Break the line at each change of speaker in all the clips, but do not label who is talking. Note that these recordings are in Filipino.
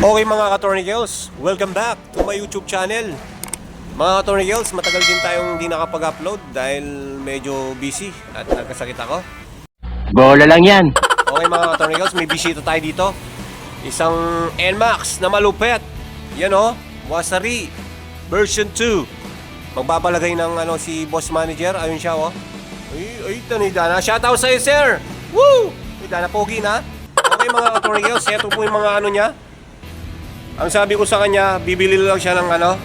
Okay mga ka-Tornigels, welcome back to my YouTube channel. Mga ka-Tornigels, matagal din tayong hindi nakapag-upload dahil medyo busy at nagkasakit ako.
Bola lang yan.
Okay mga ka-Tornigels, may bisita tayo dito. Isang NMAX na malupet. Yan o, Wasari version 2. Magbabalagay ng ano si boss manager, ayun siya oh. Ay, ay, tanida na. Shoutout sa'yo, sir! Woo! Ay, Dana, pogi na. Okay mga ka-Tornigels, ito po yung mga ano niya. Ang sabi ko sa kanya, bibili lang siya ng ano,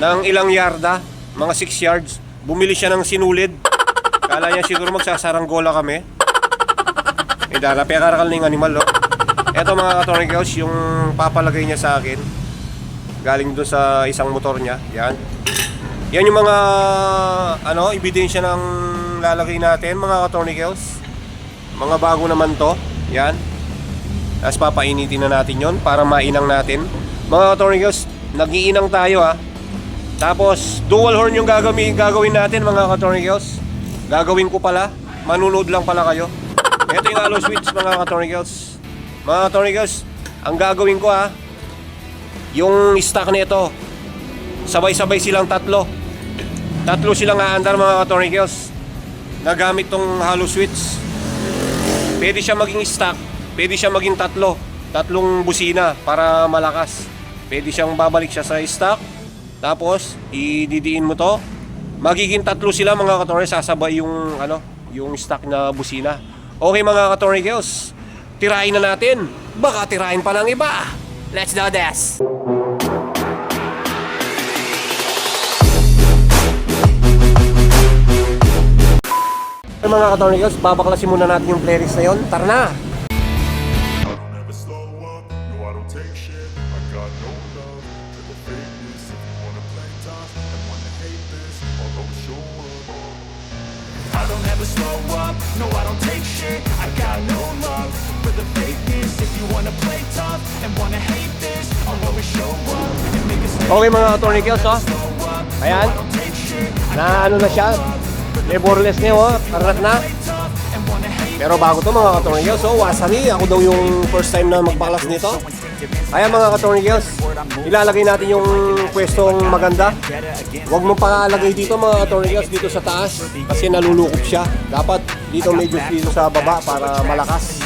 ng ilang yarda, mga 6 yards. Bumili siya ng sinulid. Kala niya siguro magsasaranggola kami. Eh, dala, pekarakal na yung animal, oh. Eto mga katornigels, yung papalagay niya sa akin. Galing doon sa isang motor niya. Yan. Yan yung mga, ano, ebidensya ng lalagay natin, mga katornigels. Mga bago naman to. Yan. Tapos papainitin na natin yon para mainang natin. Mga katornigels, nag-iinang tayo ha. Tapos, dual horn yung gagawin, gagawin natin mga katornigels. Gagawin ko pala. Manunood lang pala kayo. Ito yung hollow switch mga katornigels. Mga katornigels, ang gagawin ko ha, yung stock nito, sabay-sabay silang tatlo. Tatlo silang aandar mga katornigels. Nagamit tong hollow switch. Pwede siya maging stock, pwede siya maging tatlo. Tatlong busina para malakas. Pwede siyang babalik siya sa stock. Tapos, ididiin mo to. Magiging tatlo sila mga katornigels, sasabay yung ano, yung stock na busina. Okay mga katornigels, tirahin na natin. Baka tirahin pa ng iba. Let's do this! Mga katornigels, babaklasin muna natin yung playlist na yon. Tara na!
I don't ever slow up, no I don't take shit I got no love for the fakeness If you wanna play tough and wanna hate this I'll always show up
and make a statement
Okay mga katornigels, oh.
Slow up,
Ayan. Na ano na siya, laborless yun, oh. Karat na. Pero bago to mga katornigels, so wasari. Ako daw yung first time na magbaklas nito. Kaya mga katornigels, ilalagay natin yung pwestong maganda. Huwag mo pakalagay dito mga katornigels dito sa taas kasi nalulukop siya. Dapat dito medyo dito sa baba para malakas.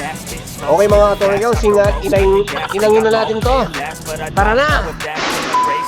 Okay mga katornigels, inangin na natin to. Tara na!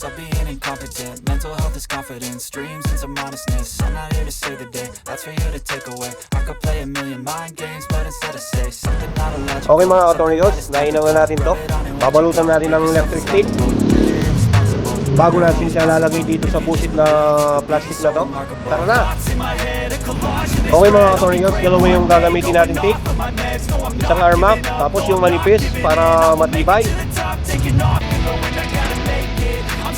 Consequence of being incompetent Mental health is confidence, dreams and some honestness I'm not here to save the day, that's for you to take away I could play a million mind games, but instead I say Something not illogical
Okay mga katornigels, nainang na natin to. Babalutan natin ng electric tape. Bago natin siya lalagay dito sa busit na plastic na to. Tara na! Okay mga katornigels, dalawa yung gagamitin natin tape. Isang armac, tapos yung manipis para matibay.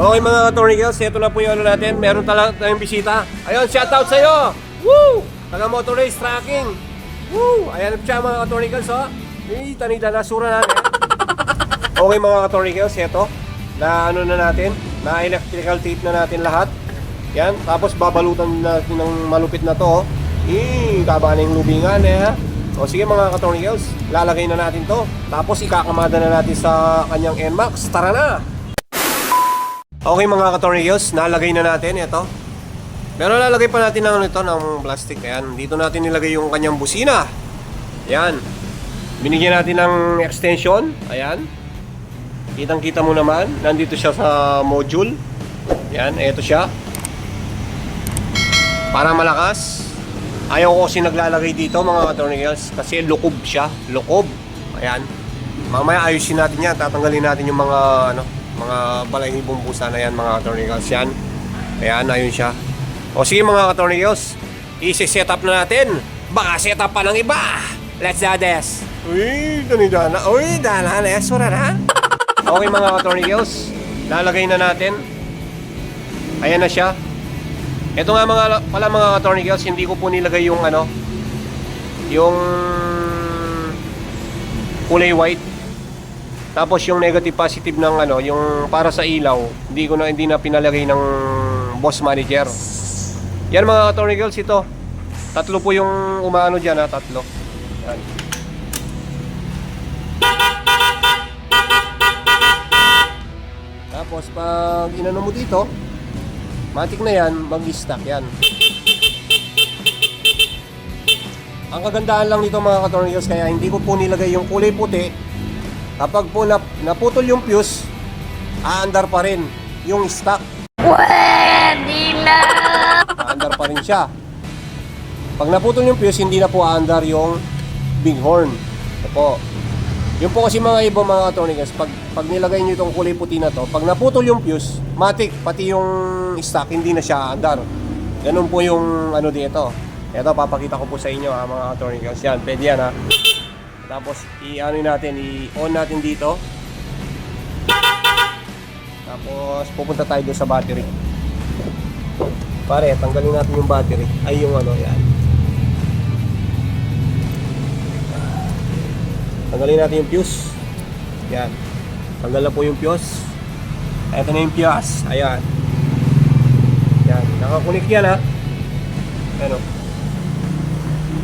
Okay mga katornigels, ito na po yung ano natin. Meron talaga tayong bisita. Ayun, shoutout sa'yo! Woo! Taga Motor Race Tracking. Woo! Ayan siya mga katornigels, oh. Eh, tanida na, sura natin. Okay mga katornigels, ito. Na ano na natin, na electrical tape na natin lahat. Yan, tapos babalutan natin ng malupit na to, oh. Eh, taba na yung lubingan, eh? O sige mga katornigels, lalagay na natin to. Tapos ikakamada na natin sa kanyang NMAX. Tara na! Okay mga katornigels, nalagay na natin ito. Pero lalagay pa natin ng ano ito, ng plastic. Ayan, dito natin nilagay yung kanyang busina. Ayan. Binigyan natin ng extension. Ayan. Kitang kita mo naman, nandito siya sa module. Ayan, eto siya. Para malakas. Ayaw ko kasi naglalagay dito mga katornigels kasi lukob siya. Lukob. Ayan. Mamaya ayusin natin yan. Tatanggalin natin yung mga ano, mga balahibong pusa na yan mga katornigels. Yan. Ayan, ayun siya. O sige mga katornigels, isi-set up na natin. Baka set up pa ng iba. Let's do this. Uy, dani dana. Uy, dana. Lesura na. Okay mga katornigels, lalagay na natin. Ayan na siya. Ito nga mga pala mga katornigels, hindi ko po nilagay yung ano, yung kulay white. Tapos yung negative positive ng ano, yung para sa ilaw, hindi ko na hindi na pinalagay ng boss manager. Yan mga katornigels ito. Tatlo po yung umaano diyan ha, tatlo. Yan. Tapos pag inano mo dito, matik na yan, mag-stack yan. Ang kagandahan lang nito mga katornigels, kaya hindi ko po nilagay yung kulay puti. Kapag po nap naputol yung fuse, aandar pa rin yung stock. Pwede na! Aandar pa rin siya. Pag naputol yung fuse, hindi na po aandar yung big horn. Ito po. Yung po kasi mga ibang mga katornigels, pag, pag nilagay nyo itong kulay puti na to, pag naputol yung fuse, matik, pati yung stock, hindi na siya aandar. Ganun po yung ano dito. Ito, papakita ko po sa inyo ha, mga katornigels. Yan, pwede yan ha. Tapos, i-ano natin, i-on natin dito. Tapos, pupunta tayo doon sa battery. Pare, tanggalin natin yung battery. Ay, yung ano, yan. Tanggalin natin yung fuse. Yan. Tanggal na po yung fuse. Ito na yung fuse. Ayan. Yan. Nakakunik yan ha. Ano?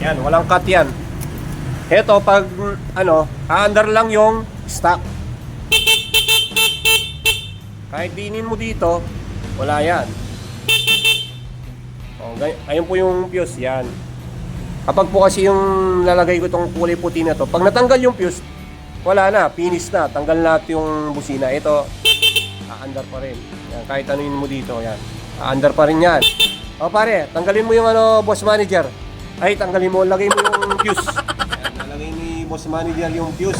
Yan, walang cut yan. Ito, pag ano, aandar lang yung stock. Kahit dinin mo dito, wala yan. O, ayun po yung fuse, yan. Kapag po kasi yung lalagay ko itong kulay puti na to, pag natanggal yung fuse, wala na, finish na. Tanggal na yung busina. Ito, aandar pa rin. Yan, kahit anuin mo dito, yan. Aandar pa rin yan. O pare, tanggalin mo yung ano, boss manager. Ay, tanggalin mo, lagay mo yung fuse. Boss manager yung fuse.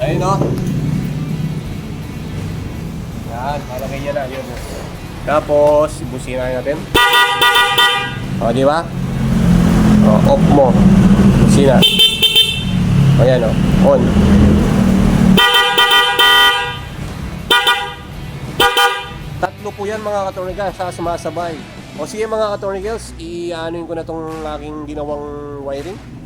Ayun o. Yan, malagay niya na. Yun. Tapos, busina natin. O, di ba? O, off mo. Busina. O, yan o. On. Tatlo po yan mga katornigals sa sumasabay. O sige mga katornigals, i-anuin ko na tong aking ginawang wiring.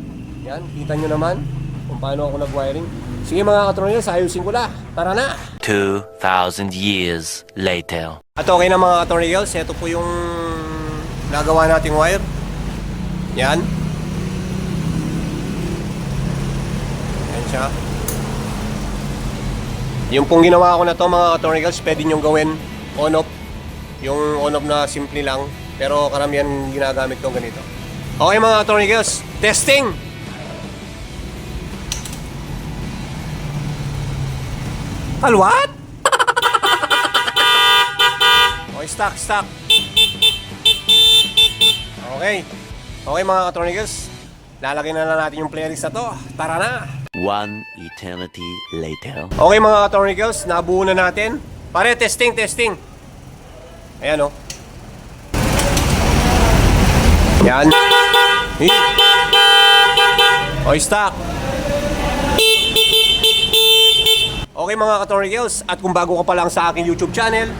Yan, kita nyo naman kung paano ako nag-wiring. Sige mga katornigals, ayusin ko na. Tara na!
2,000 years later.
At okay na mga katornigals, ito po yung nagawa nating wire. Yan. Yan siya. Yung pong ginawa ko na to mga katornigals, pwede nyo gawin on-off. Yung on-off na simple lang. Pero karamihan ginagamit ko ganito. Okay mga katornigals, testing! Kalwat? Okay, stock, stock. Okay. Okay mga katronicals. Lalagay na lang natin yung playlist na to. Tara na!
One eternity later.
Okay mga katronicals, nabuo na natin. Pare, testing, testing. Ayan o. Yan. Eh. Okay, stock. Okay mga katornigels, at kung bago ka pa lang sa aking YouTube channel,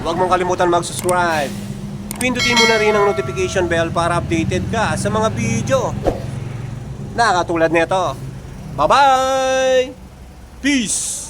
huwag mong kalimutan mag-subscribe. Pindutin mo na rin ang notification bell para updated ka sa mga video na katulad nito. Bye-bye! Peace!